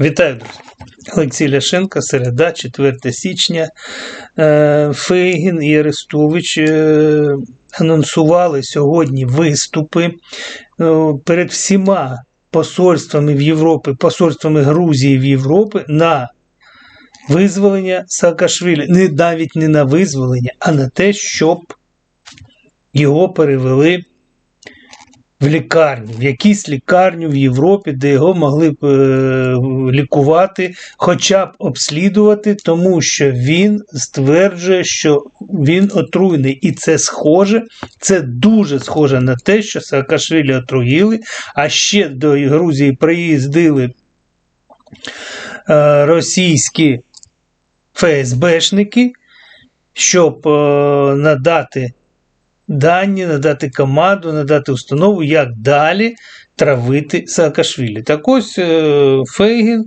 Вітаю, друзі! Олексій Ляшенко, середа, 4 січня. Е, Фейгін і Арестович е, анонсували сьогодні виступи е, перед всіма посольствами в Європі, посольствами Грузії в Європі на визволення Саакашвілі. Не навіть не на визволення, а на те, щоб його перевели в лікарню, в якусь лікарню в Європі, де його могли б е, лікувати, хоча б обслідувати, тому що він стверджує, що він отруєний. І це схоже, це дуже схоже на те, що Саакашвілі отруїли, а ще до Грузії приїздили е, російські ФСБшники, щоб е, надати дані, надати команду, надати установу, як далі травити Саакашвілі. Так ось е, Фейгін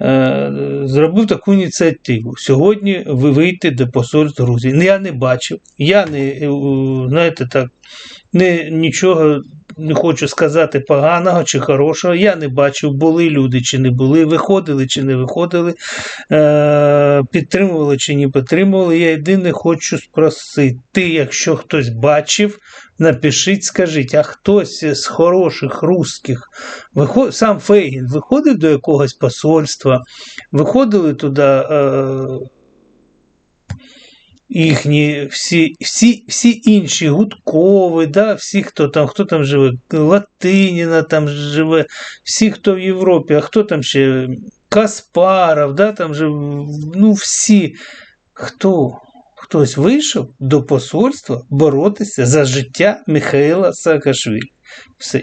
е, зробив таку ініціативу. Сьогодні ви вийти до посольств Грузії. Ну, Я не бачив, я не е, знаєте так, не, нічого не хочу сказати поганого чи хорошого. Я не бачив, були люди чи не були, виходили чи не виходили, е, підтримували чи не підтримували. Я єдине хочу спросити, якщо хтось бачив, напишіть, скажіть, а хтось з хороших русських, виход... сам Фейгін виходив до якогось посольства, виходили туди. Е, їхні всі всі, всі інші гудкові, да, всі, хто там хто там живе, Латиніна там живе, всі, хто в Європі, а хто там ще Каспаров, да, там живе, ну всі, хто хтось вийшов до посольства боротися за життя Михайла Саакашвілі. Все,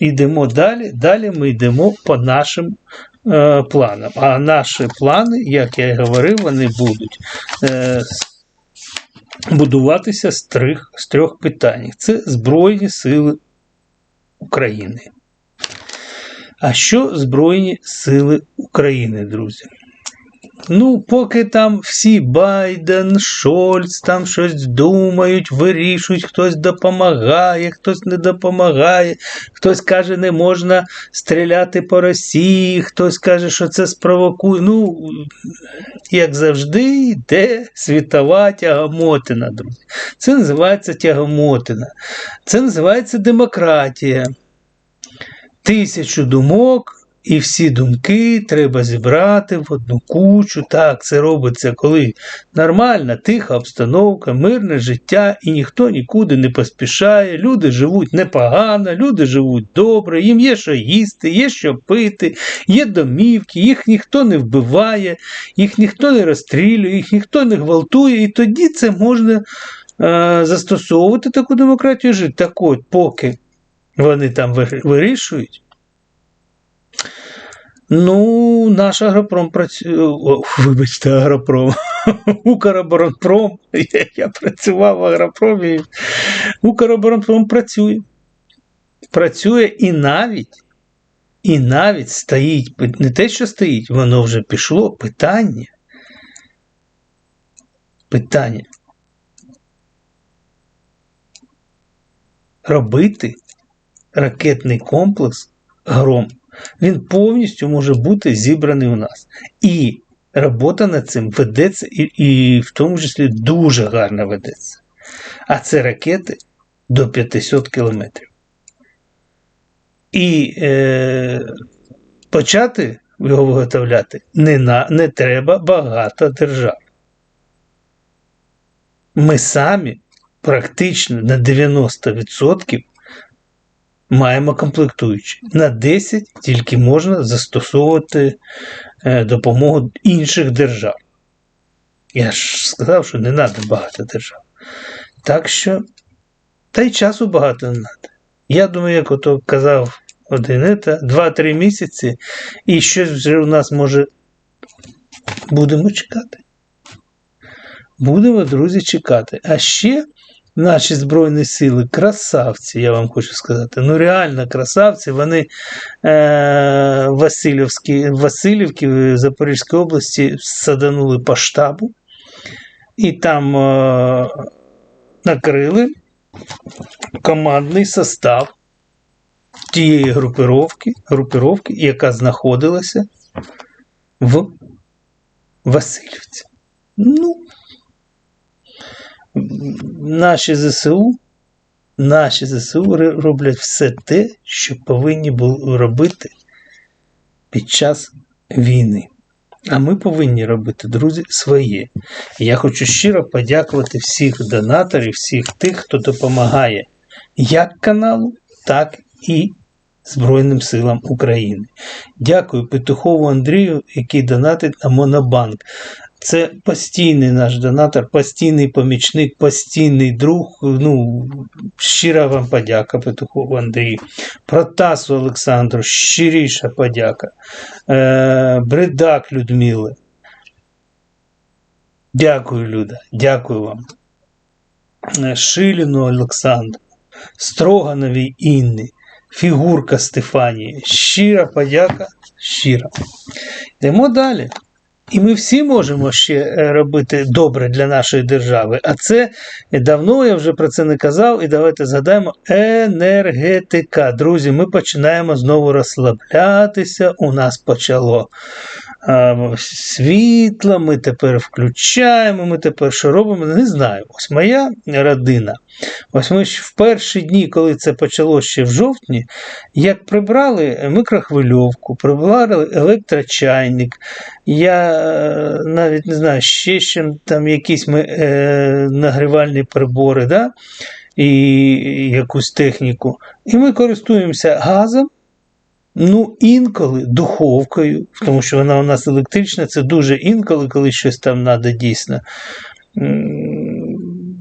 йдемо далі. Далі ми йдемо по нашим е, планам. А наші плани, як я і говорив, вони будуть. Е, будуватися з трьох, з трьох питань. Це Збройні Сили України. А що Збройні Сили України, друзі? Ну, поки там всі Байден, Шольц там щось думають, вирішують, хтось допомагає, хтось не допомагає, хтось каже, не можна стріляти по Росії, хтось каже, що це спровокує. Ну, як завжди, йде світова тягомотина, друзі. Це називається тягомотина. Це називається демократія. Тисячу думок. І всі думки треба зібрати в одну кучу. Так, це робиться, коли нормальна, тиха обстановка, мирне життя, і ніхто нікуди не поспішає. Люди живуть непогано, люди живуть добре, їм є що їсти, є що пити, є домівки, їх ніхто не вбиває, їх ніхто не розстрілює, їх ніхто не гвалтує. І тоді це можна е, застосовувати таку демократію жити. Так от, поки вони там вирішують. Ну, наш агропром працює. Вибачте, агропром. Укроборонпром. Я, я працював в агропромі. Укроборонпром працює. Працює і навіть, і навіть стоїть, не те, що стоїть, воно вже пішло питання. Питання. Робити ракетний комплекс гром він повністю може бути зібраний у нас. І робота над цим ведеться, і, і в тому числі дуже гарно ведеться. А це ракети до 500 кілометрів. І е, почати його виготовляти не, на, не треба багато держав. Ми самі практично на 90% маємо комплектуючі. На 10 тільки можна застосовувати е, допомогу інших держав. Я ж сказав, що не треба багато держав. Так що, та й часу багато не треба. Я думаю, як ото казав один, 2-3 місяці, і щось вже у нас може будемо чекати. Будемо, друзі, чекати. А ще Наші Збройні сили, красавці, я вам хочу сказати. Ну, реально красавці. Вони е, Васильівські, Васильівки в Запорізькій області саданули по штабу і там е, накрили командний состав тієї групировки, групировки, яка знаходилася в Васильівці. Ну, наші ЗСУ, наші ЗСУ роблять все те, що повинні були робити під час війни. А ми повинні робити, друзі, своє. Я хочу щиро подякувати всіх донаторів, всіх тих, хто допомагає як каналу, так і Збройним силам України. Дякую Петухову Андрію, який донатить на Монобанк. Це постійний наш донатор, постійний помічник, постійний друг. Ну, щира вам подяка Петухову Андрію. Протасу Олександру, щиріша подяка. Е, Бредак Людмили. Дякую, Люда. Дякую вам. Е, Шиліну Олександру, Строгановій Інни, Фігурка Стефанії. Щира подяка, щира. Йдемо далі. І ми всі можемо ще е, робити добре для нашої держави. А це давно я вже про це не казав. І давайте згадаємо енергетика. Друзі, ми починаємо знову розслаблятися. У нас почало а, світло, ми тепер включаємо, ми тепер що робимо? Не знаю. Ось моя родина. Ось ми ж в перші дні, коли це почало ще в жовтні, як прибрали микрохвильовку, прибрали електрочайник. Я е, навіть не знаю, ще чим там якісь ми, е, нагрівальні прибори, да? і якусь техніку. І ми користуємося газом. Ну, інколи духовкою, тому що вона у нас електрична, це дуже інколи, коли щось там треба дійсно.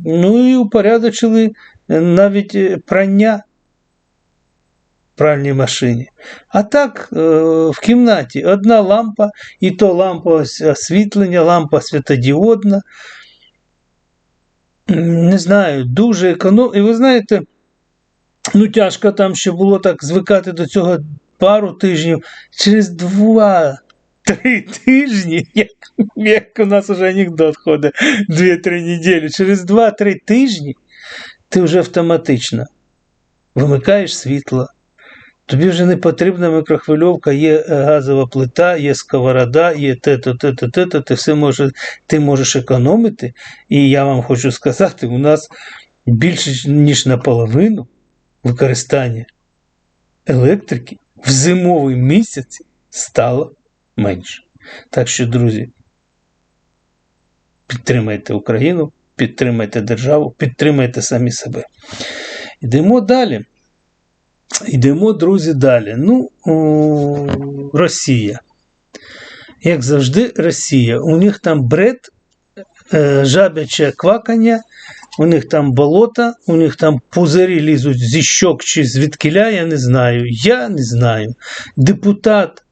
Ну і упорядочили навіть е, прання в пральній машині. А так, е, в кімнаті одна лампа, і то лампа освітлення, лампа світодіодна. Не знаю, дуже економно. І ви знаєте, ну тяжко там ще було так звикати до цього пару тижнів. Через два-три тижні, як, як у нас вже анекдот ходить, 2-3 неділі, через 2-3 тижні ти вже автоматично вимикаєш світло. Тобі вже не потрібна мікрохвильовка, є е, газова плита, є сковорода, є те-то, те-то, те-то, ти все може, ти можеш економити. І я вам хочу сказати, у нас більше ніж наполовину використання електрики в зимовий місяць стало менше. Так що, друзі, підтримайте Україну, підтримайте державу, підтримайте самі себе. Йдемо далі. Йдемо, друзі, далі. Ну, о, Росія. Як завжди, Росія. У них там бред, е, жабяче квакання, у них там болота, у них там пузирі лізуть зі щок чи звідкиля, я не знаю. Я не знаю. Депутат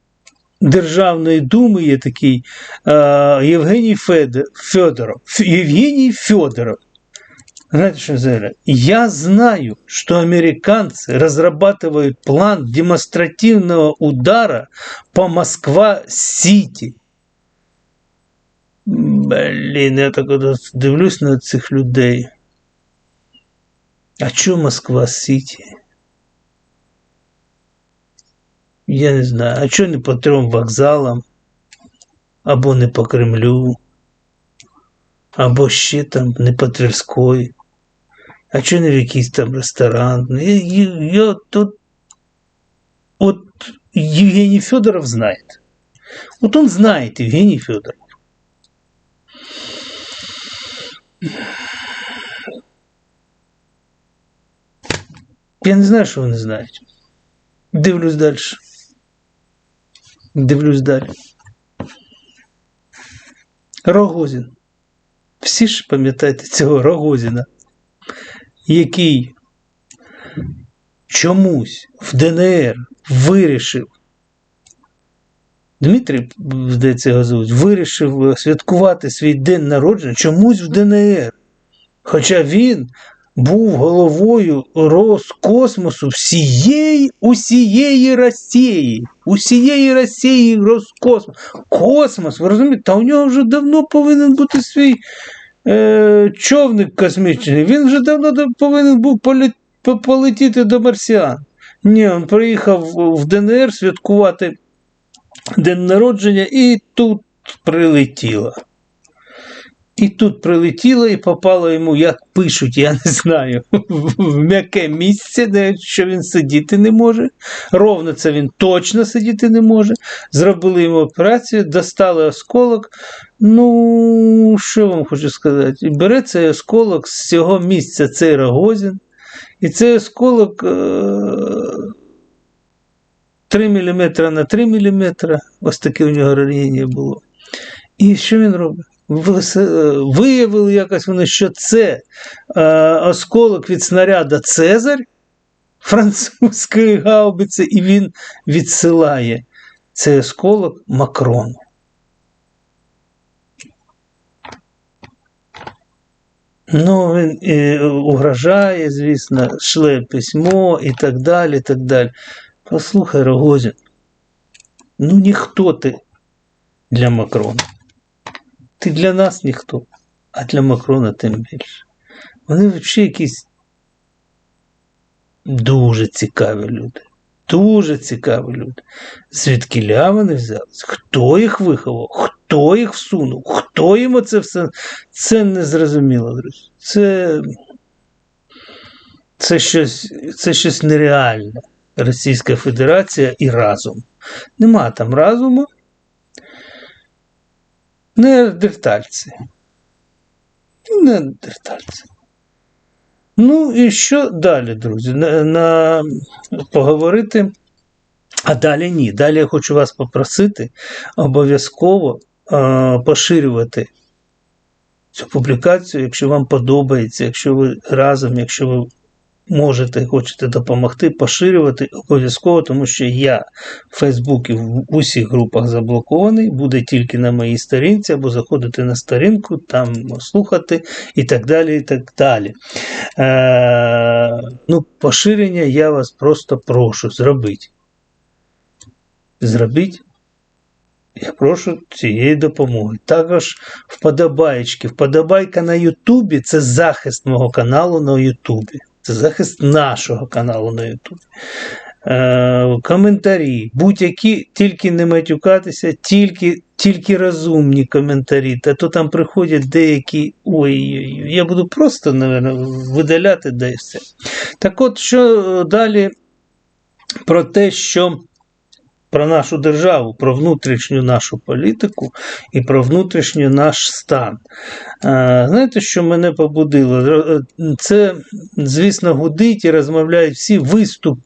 Державної думи є такий е, Євгеній Федор, Федоров. Ф- Євгений Федоров. Знаете, что сказали? Я знаю, что американцы разрабатывают план демонстративного удара по Москва-Сити. Блін, я так от дивлюсь на цих людей. А чого Москва-Сити? Я не знаю. А чого не по трьом вокзалам? Або не по Кремлю? Або ще там не по Тверської? А чого не в якийсь там ресторан? Я, я, я тут... От Евгений Федоров знает. Вот он знает, Евгений Федоров. Я не знаю, що вони знають. Дивлюсь далі. Дивлюсь далі. Рогозін. Всі ж пам'ятаєте цього Рогозіна, який чомусь в ДНР вирішив. Дмитрій, здається, його звуть, вирішив святкувати свій день народження чомусь в ДНР. Хоча він був головою Роскосмосу всієї, усієї Росії. Усієї Росії Роскосмос. Космос, ви розумієте, та у нього вже давно повинен бути свій е, човник космічний. Він вже давно повинен був полетіти до марсіан. Ні, він приїхав в ДНР святкувати день народження і тут прилетіло. І тут прилетіло і попало йому, як пишуть, я не знаю, в м'яке місце, де що він сидіти не може. Ровно це він точно сидіти не може. Зробили йому операцію, достали осколок. Ну, що вам хочу сказати? Бере цей осколок з цього місця, цей Рогозін. І цей осколок. Е- 3 мм на 3 мм, ось таке у нього ранення було. І що він робить? Виявили якось вони, що це е, осколок від снаряда Цезарь французької гаубиці, і він відсилає цей осколок Макрону. Ну, він і угрожає, звісно, шле письмо і так далі. і так далі. Послухай, Рогозін, ну ніхто ти для Макрона. Ти для нас ніхто, а для Макрона тим більше. Вони взагалі якісь дуже цікаві люди. Дуже цікаві люди. Звідки вони взялись? Хто їх виховав? Хто їх всунув? Хто йому це все? Це не зрозуміло, друзі. Це це щось, це щось нереальне. Російська Федерація і разум. Нема там разуму. Неандертальці. Неандертальці. Ну і що далі, друзі? На, на Поговорити. А далі ні. Далі я хочу вас попросити обов'язково е, поширювати цю публікацію, якщо вам подобається, якщо ви разом, якщо ви можете, хочете допомогти, поширювати обов'язково, тому що я в Фейсбуці в усіх групах заблокований, буде тільки на моїй сторінці, або заходити на сторінку, там слухати і так далі. і так далі. Е, ну, Поширення я вас просто прошу зробити. Зробіть. Я прошу цієї допомоги. Також вподобаєчки. Вподобайка на Ютубі це захист мого каналу на Ютубі. Це захист нашого каналу на YouTube. Е, Коментарі, будь-які, тільки не матюкатися, тільки тільки розумні коментарі. Та то там приходять деякі. Ой-ой-ой, я буду просто наверное, видаляти де все. Так от, що далі про те, що про нашу державу, про внутрішню нашу політику і про внутрішній наш стан. Знаєте, що мене побудило? Це, звісно, гудить і розмовляють всі виступ.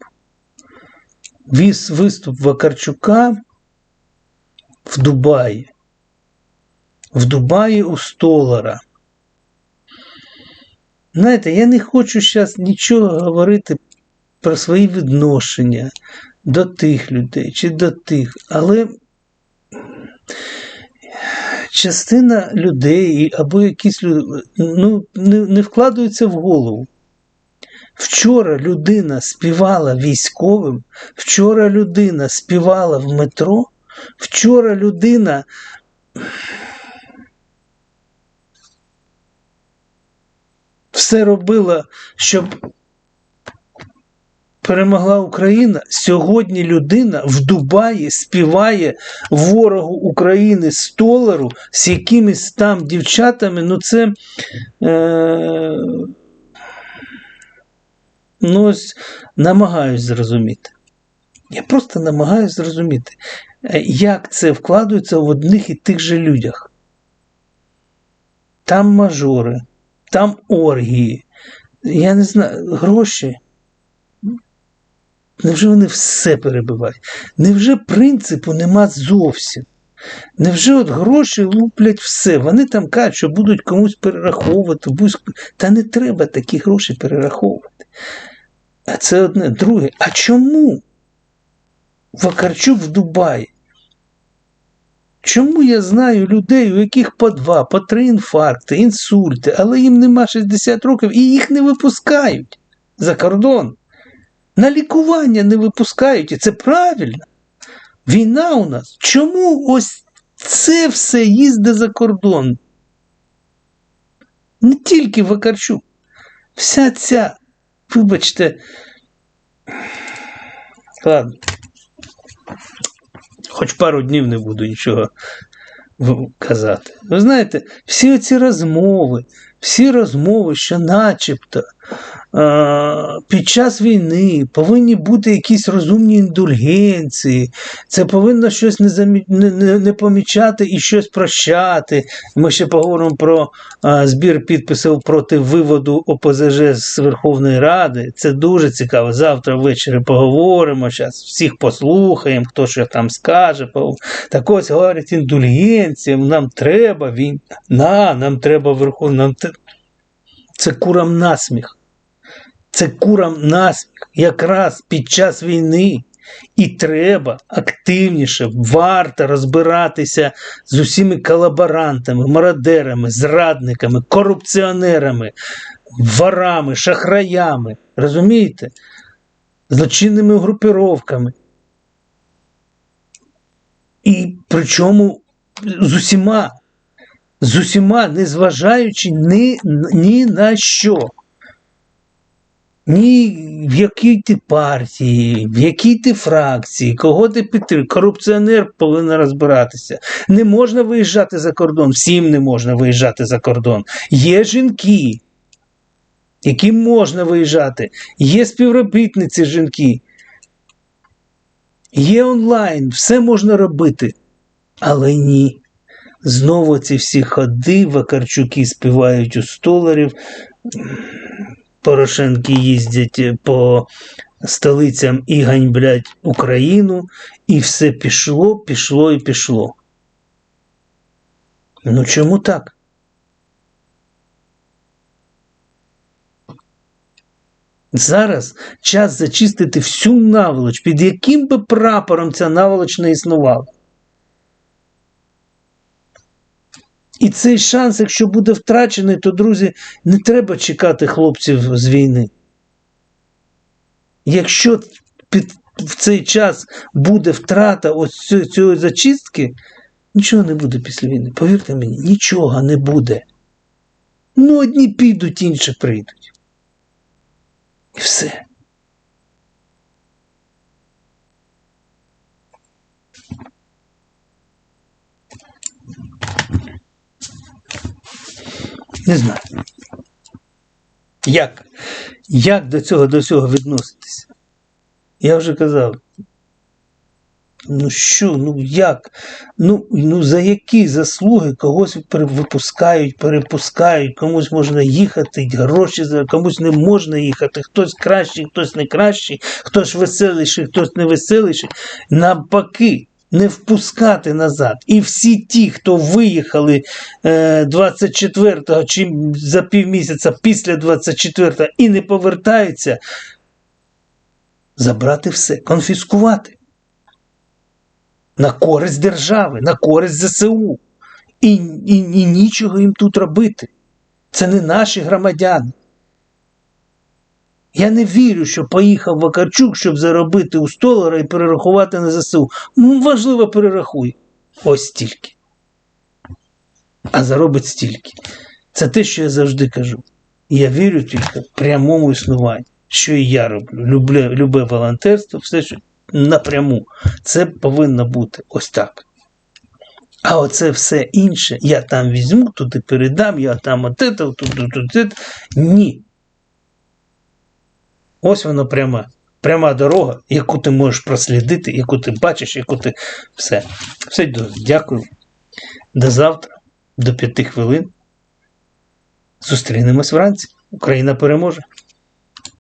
Виступ Вакарчука в Дубаї. В Дубаї у Столара. Знаєте, я не хочу зараз нічого говорити про свої відношення до тих людей чи до тих, але частина людей або якісь люди ну, не, не вкладаються в голову. Вчора людина співала військовим, вчора людина співала в метро, вчора людина. Все робила, щоб перемогла Україна. Сьогодні людина в Дубаї співає ворогу України столару з якимись там дівчатами. Ну це. Е, ну ось намагаюсь зрозуміти. Я просто намагаюся зрозуміти, е, як це вкладається в одних і тих же людях. Там мажори, там оргії. Я не знаю, гроші. Невже вони все перебивають? Невже принципу нема зовсім? Невже от гроші луплять все? Вони там кажуть, що будуть комусь перераховувати, та не треба такі гроші перераховувати. А це одне. Друге, а чому Вакарчук в Дубаї? Чому я знаю людей, у яких по два, по три інфаркти, інсульти, але їм нема 60 років і їх не випускають за кордон? На лікування не випускають, і це правильно. Війна у нас. Чому ось це все їздить за кордон? Не тільки Вакарчук. Вся ця, вибачте, Ладно. Хоч пару днів не буду нічого казати. Ви знаєте, всі оці розмови, всі розмови, що начебто під час війни повинні бути якісь розумні індульгенції, це повинно щось не, замі... не, не, не помічати і щось прощати. Ми ще поговоримо про е, збір підписів проти виводу ОПЗЖ з Верховної Ради. Це дуже цікаво. Завтра ввечері поговоримо. Зараз всіх послухаємо, хто що там скаже. Так ось говорять індульгенція, нам треба війна, нам треба Верховна. Це курам насміх. Це курам насміх. Якраз під час війни. І треба активніше, варто розбиратися з усіми колаборантами, мародерами, зрадниками, корупціонерами, ворами, шахраями. Розумієте? Злочинними групіровками. І причому з усіма, з усіма, незважаючи ні, ні на що. Ні в якій ти партії, в якій ти фракції, кого ти підтримуєш. Корупціонер повинен розбиратися. Не можна виїжджати за кордон, всім не можна виїжджати за кордон. Є жінки, яким можна виїжджати, є співробітниці жінки, є онлайн, все можна робити. Але ні. Знову ці всі ходи, Вакарчуки співають у столарів. Порошенки їздять по столицям і ганьблять Україну, і все пішло, пішло і пішло. Ну чому так? Зараз час зачистити всю наволоч, під яким би прапором ця наволоч не існувала. І цей шанс, якщо буде втрачений, то, друзі, не треба чекати хлопців з війни. Якщо під, в цей час буде втрата ось цієї зачистки, нічого не буде після війни. Повірте мені, нічого не буде. Ну, одні підуть, інші прийдуть. І все. Не знаю. Як? Як до цього до цього відноситися? Я вже казав. Ну що, ну як? Ну, ну за які заслуги когось випускають, перепускають, комусь можна їхати, гроші за комусь не можна їхати, хтось кращий, хтось не кращий, хтось веселіший, хтось не веселіший. Навпаки, не впускати назад. І всі ті, хто виїхали е, 24-го чи за півмісяця після 24-го і не повертаються, забрати все, конфіскувати. На користь держави, на користь ЗСУ. І, і, і нічого їм тут робити. Це не наші громадяни. Я не вірю, що поїхав Вакарчук, щоб заробити у столара і перерахувати на ЗСУ. Ну, важливо, перерахуй. Ось стільки. А заробить стільки. Це те, що я завжди кажу. Я вірю тільки в прямому існуванні, що і я роблю. Люблю, любе волонтерство, все, що напряму. Це повинно бути ось так. А оце все інше, я там візьму, туди передам, я там от це, тут, тут, тут, тут. Ні. Ось воно пряма. Пряма дорога, яку ти можеш прослідити, яку ти бачиш, яку ти. Все. Все, дякую. До завтра, до п'яти хвилин. Зустрінемось вранці. Україна переможе.